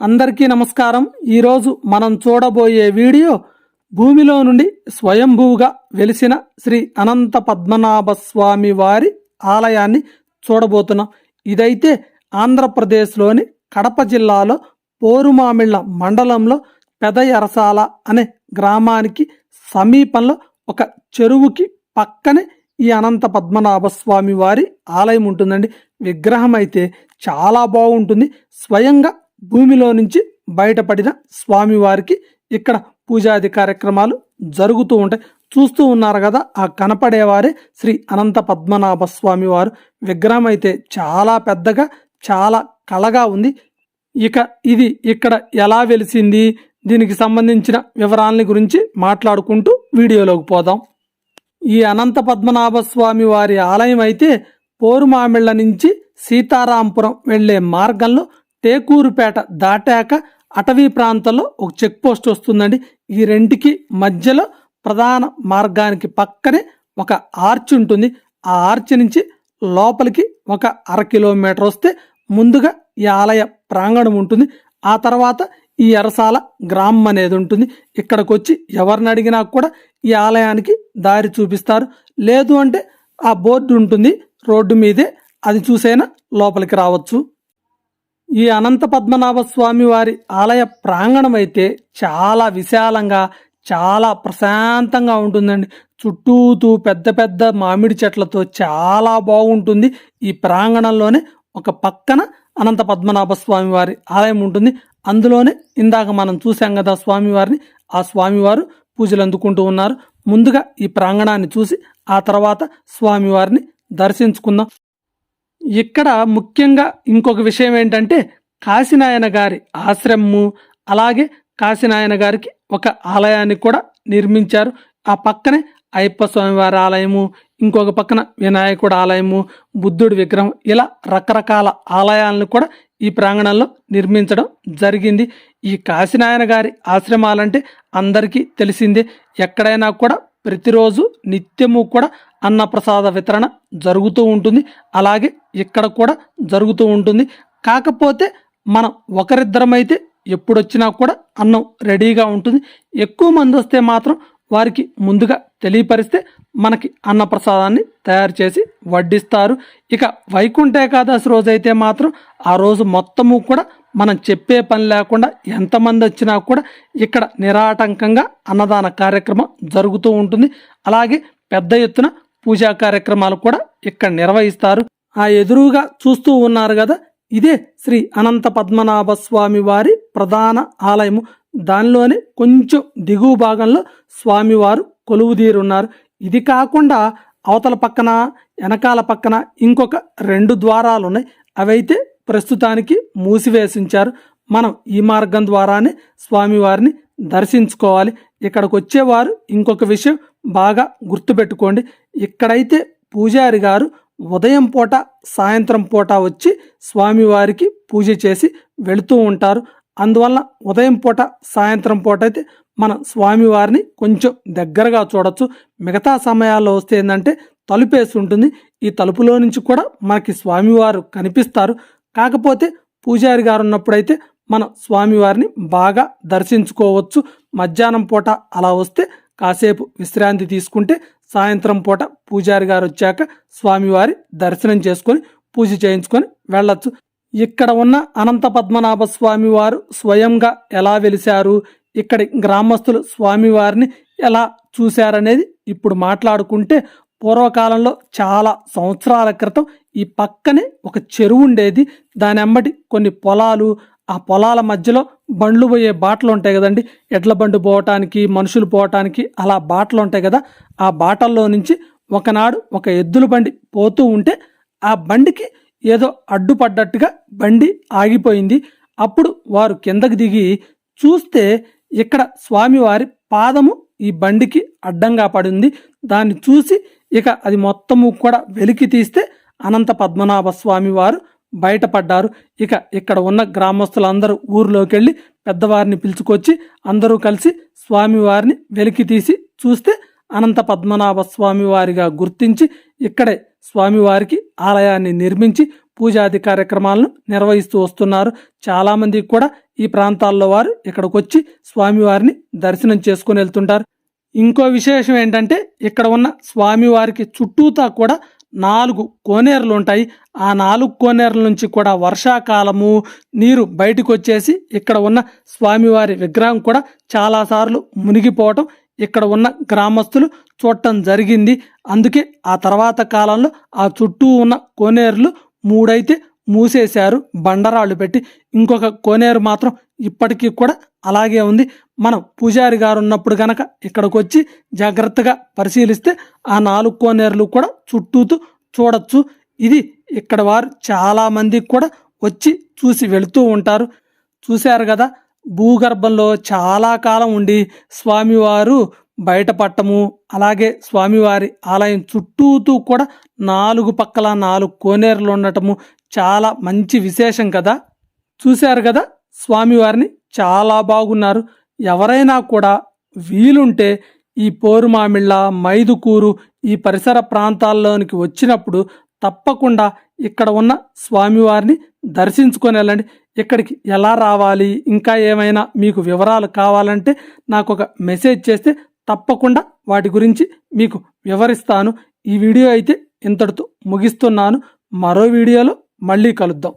అందరికీ నమస్కారం. ఈరోజు మనం చూడబోయే వీడియో భూమిలో నుండి స్వయంభూగా వెలిసిన శ్రీ అనంత పద్మనాభ స్వామి వారి ఆలయాన్ని చూడబోతున్నాం. ఇదైతే ఆంధ్రప్రదేశ్లోని కడప జిల్లాలో పోరుమామిళ్ళ మండలంలో పెదయరసాల అనే గ్రామానికి సమీపంలో ఒక చెరువుకి పక్కనే ఈ అనంత పద్మనాభ స్వామి వారి ఆలయం ఉంటుందండి. విగ్రహం అయితే చాలా బాగుంటుంది. స్వయంగా భూమిలో నుంచి బయటపడిన స్వామివారికి ఇక్కడ పూజాది కార్యక్రమాలు జరుగుతూ ఉంటాయి. చూస్తూ ఉన్నారు కదా ఆ కనపడేవారే శ్రీ అనంత పద్మనాభ స్వామి వారు విగ్రహం అయితే చాలా పెద్దగా చాలా కళగా ఉంది. ఇక ఇది ఇక్కడ ఎలా వెలిసింది? దీనికి సంబంధించిన వివరాలని గురించి మాట్లాడుకుంటూ వీడియోలోకి పోదాం. ఈ అనంత పద్మనాభ స్వామి వారి ఆలయం అయితే పోరుమామిళ్ళ నుంచి సీతారాంపురం వెళ్ళే మార్గంలో టేకూరుపేట దాటాక అటవీ ప్రాంతంలో ఒక చెక్ పోస్ట్ వస్తుందండి. ఈ రెంటికి మధ్యలో ప్రధాన మార్గానికి పక్కనే ఒక ఆర్చ్ ఉంటుంది. ఆ ఆర్చ్ నుంచి లోపలికి ఒక అర కిలోమీటర్ వస్తే ముందుగా ఈ ఆలయ ప్రాంగణం ఉంటుంది. ఆ తర్వాత ఈ ఎరసాల గ్రామం అనేది ఉంటుంది. ఇక్కడికి వచ్చి ఎవరిని అడిగినా కూడా ఈ ఆలయానికి దారి చూపిస్తారు. లేదు అంటే ఆ బోర్డు ఉంటుంది రోడ్డు మీదే. అది చూసైనా లోపలికి రావచ్చు. ఈ అనంత పద్మనాభ స్వామి వారి ఆలయ ప్రాంగణం అయితే చాలా విశాలంగా చాలా ప్రశాంతంగా ఉంటుందండి. చుట్టూతూ పెద్ద పెద్ద మామిడి చెట్లతో చాలా బాగుంటుంది. ఈ ప్రాంగణంలోనే ఒక పక్కన అనంత పద్మనాభ స్వామి వారి ఆలయం ఉంటుంది. అందులోనే ఇందాక మనం చూసాం కదా స్వామివారిని ఆ స్వామివారు పూజలు అందుకుంటూ ఉన్నారు. ముందుగా ఈ ప్రాంగణాన్ని చూసి ఆ తర్వాత స్వామివారిని దర్శించుకుందాం. ఇక్కడ ముఖ్యంగా ఇంకొక విషయం ఏంటంటే కాశీనాయన గారి ఆశ్రమము అలాగే కాశీనాయన గారికి ఒక ఆలయాన్ని కూడా నిర్మించారు. ఆ పక్కనే అయ్యప్ప స్వామివారి ఆలయము ఇంకొక పక్కన వినాయకుడు ఆలయము బుద్ధుడి విగ్రహం ఇలా రకరకాల ఆలయాలను కూడా ఈ ప్రాంగణంలో నిర్మించడం జరిగింది. ఈ కాశీనాయన గారి ఆశ్రమాలంటే అందరికీ తెలిసిందే. ఎక్కడైనా కూడా ప్రతిరోజు నిత్యము కూడా అన్నప్రసాద వితరణ జరుగుతూ ఉంటుంది. అలాగే ఇక్కడ కూడా జరుగుతూ ఉంటుంది. కాకపోతే మనం ఒకరిద్దరమైతే ఎప్పుడొచ్చినా కూడా అన్నం రెడీగా ఉంటుంది. ఎక్కువ మంది వస్తే మాత్రం వారికి ముందుగా తెలియపరిస్తే మనకి అన్నప్రసాదాన్ని తయారు చేసి వడ్డిస్తారు. ఇక వైకుంఠ ఏకాదశి రోజు అయితే మాత్రం ఆ రోజు మొత్తము కూడా మనం చెప్పే పని లేకుండా ఎంతమంది వచ్చినా కూడా ఇక్కడ నిరాటంకంగా అన్నదాన కార్యక్రమం జరుగుతూ ఉంటుంది. అలాగే పెద్ద ఎత్తున పూజా కార్యక్రమాలు కూడా ఇక్కడ నిర్వహిస్తారు. ఆ ఎదురుగా చూస్తూ ఉన్నారు కదా ఇదే శ్రీ అనంత పద్మనాభ స్వామి వారి ప్రధాన ఆలయము. దానిలోనే కొంచెం దిగువ భాగంలో స్వామివారు కొలువుదీరున్నారు. ఇది కాకుండా అవతల పక్కన వెనకాల పక్కన ఇంకొక రెండు ద్వారాలు ఉన్నాయి అవైతే ప్రస్తుతానికి మూసివేసించారు. మనం ఈ మార్గం ద్వారానే స్వామివారిని దర్శించుకోవాలి. ఇక్కడికి వచ్చేవారు ఇంకొక విషయం బాగా గుర్తుపెట్టుకోండి. ఇక్కడైతే పూజారి గారు ఉదయం పూట సాయంత్రం పూట వచ్చి స్వామివారికి పూజ చేసి వెళుతూ ఉంటారు. అందువల్ల ఉదయం పూట సాయంత్రం పూట అయితే మన స్వామివారిని కొంచెం దగ్గరగా చూడొచ్చు. మిగతా సమయాల్లో వస్తే ఏంటంటే తలుపేసి ఉంటుంది. ఈ తలుపులో నుంచి కూడా మనకి స్వామివారు కనిపిస్తారు. కాకపోతే పూజారి గారు ఉన్నప్పుడైతే మన స్వామివారిని బాగా దర్శించుకోవచ్చు. మధ్యాహ్నం పూట అలా వస్తే కాసేపు విశ్రాంతి తీసుకుంటే సాయంత్రం పూట పూజారి గారు వచ్చాక స్వామివారి దర్శనం చేసుకొని పూజ చేయించుకొని వెళ్ళొచ్చు. ఇక్కడ ఉన్న అనంత పద్మనాభ స్వామి వారు స్వయంగా ఎలా వెలిశారు? ఇక్కడి గ్రామస్తులు స్వామివారిని ఎలా చూశారనేది ఇప్పుడు మాట్లాడుకుంటే పూర్వకాలంలో చాలా సంవత్సరాల క్రితం ఈ పక్కనే ఒక చెరువు ఉండేది. దాని అమ్మటి కొన్ని పొలాలు ఆ పొలాల మధ్యలో బండ్లు పోయే బాటలు ఉంటాయి కదండి. ఎడ్ల బండి పోవటానికి మనుషులు పోవటానికి అలా బాటలు ఉంటాయి కదా. ఆ బాటల్లో నుంచి ఒకనాడు ఒక ఎద్దుల బండి పోతూ ఉంటే ఆ బండికి ఏదో అడ్డుపడ్డట్టుగా బండి ఆగిపోయింది. అప్పుడు వారు కిందకి దిగి చూస్తే ఇక్కడ స్వామివారి పాదము ఈ బండికి అడ్డంగా పడింది. దాన్ని చూసి ఇక అది మొత్తము కూడా వెలికి తీస్తే అనంత పద్మనాభ స్వామి వారు బయటపడ్డారు. ఇక ఇక్కడ ఉన్న గ్రామస్తులందరూ ఊర్లోకి వెళ్ళి పెద్దవారిని పిలుచుకొచ్చి అందరూ కలిసి స్వామివారిని వెలికి తీసి చూస్తే అనంత పద్మనాభ స్వామి వారిగా గుర్తించి ఇక్కడే స్వామివారికి ఆలయాన్ని నిర్మించి పూజాది కార్యక్రమాలను నిర్వహిస్తూ వస్తున్నారు. చాలామంది కూడా ఈ ప్రాంతాల్లో వారు ఇక్కడికి వచ్చి స్వామివారిని దర్శనం చేసుకుని వెళ్తుంటారు. ఇంకో విశేషం ఏంటంటే ఇక్కడ ఉన్న స్వామివారికి చుట్టూతా కూడా నాలుగు కోనేరులు ఉంటాయి ఆ నాలుగు కోనేరుల నుంచి కూడా వర్షాకాలము నీరు బయటకు వచ్చేసి ఇక్కడ ఉన్న స్వామివారి విగ్రహం కూడా చాలాసార్లు మునిగిపోవటం ఇక్కడ ఉన్న గ్రామస్తులు చూడటం జరిగింది. అందుకే ఆ తర్వాత కాలంలో ఆ చుట్టూ ఉన్న కోనేరులు మూడైతే మూసేశారు బండరాళ్ళు పెట్టి. ఇంకొక కోనేరు మాత్రం ఇప్పటికీ కూడా అలాగే ఉంది. మనం పూజారి గారు ఉన్నప్పుడు కనుక ఇక్కడికి వచ్చి జాగ్రత్తగా పరిశీలిస్తే ఆ నాలుగు కోనేరులు కూడా చుట్టూతూ చూడొచ్చు. ఇది ఇక్కడ వారు చాలామందికి కూడా వచ్చి చూసి వెళుతూ ఉంటారు. చూశారు కదా భూగర్భంలో చాలా కాలం ఉండి స్వామివారు బయటపట్టము అలాగే స్వామివారి ఆలయం చుట్టూతూ కూడా నాలుగు పక్కల నాలుగు కోనేరులు ఉండటము చాలా మంచి విశేషం కదా. చూశారు కదా స్వామివారిని చాలా బాగున్నారు. ఎవరైనా కూడా వీలుంటే ఈ పోరుమామిళ్ళ మైదుకూరు ఈ పరిసర ప్రాంతాల్లోనికి వచ్చినప్పుడు తప్పకుండా ఇక్కడ ఉన్న స్వామివారిని దర్శించుకొని వెళ్ళండి. ఇక్కడికి ఎలా రావాలి? ఇంకా ఏమైనా మీకు వివరాలు కావాలంటే నాకు ఒక మెసేజ్ చేస్తే తప్పకుండా వాటి గురించి మీకు వివరిస్తాను. ఈ వీడియో అయితే ఇంతటితో ముగిస్తున్నాను. మరో వీడియోలో మళ్ళీ కలుద్దాం.